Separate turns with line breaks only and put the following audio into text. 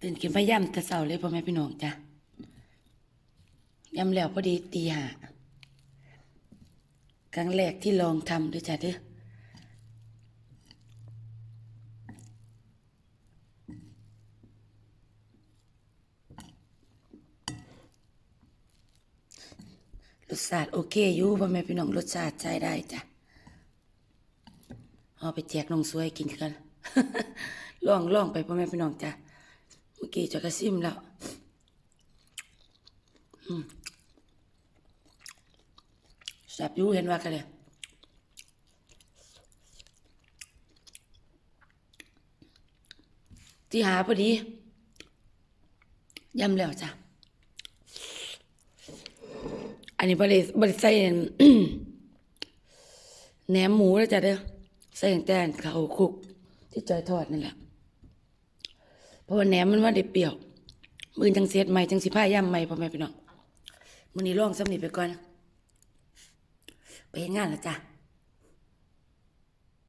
ตื่นกินไปย่ำแต่เสาเลยพ่อแม่พี่น้องจ้ะย่ำแล้วพอดีตีหาครั้งแรกที่ลองทำด้วยจ้ะเด้อรสชาติโอเคอยู่พ่อแม่พี่น้องรสชาติใช้ได้จ้ะเอาไปแจกน้องสวยกินกัน ลองลองไปพ่อแม่พี่น้องจ้ะ เมื่อกี้จะกระซิมแล้วแซ่บยูเห็นว่ากันเลยที่หาพอดียำแล้วจ้ะ อันนี้บริบริใส่แหนมหมูแล้วจ้ะเด้อใส่แต่เขาคลุกที่จอยทอดนั่นแหละ เพราะว่าแหนมมันว่าได้เปรี้ยว มือจังเสียดใหม่จังสิผ้าย่ำใหม่พ่อแม่พี่น้องมื้อนี้ลองสำนีไปก่อน ไปเฮ็ดงานแล้วจ้ะ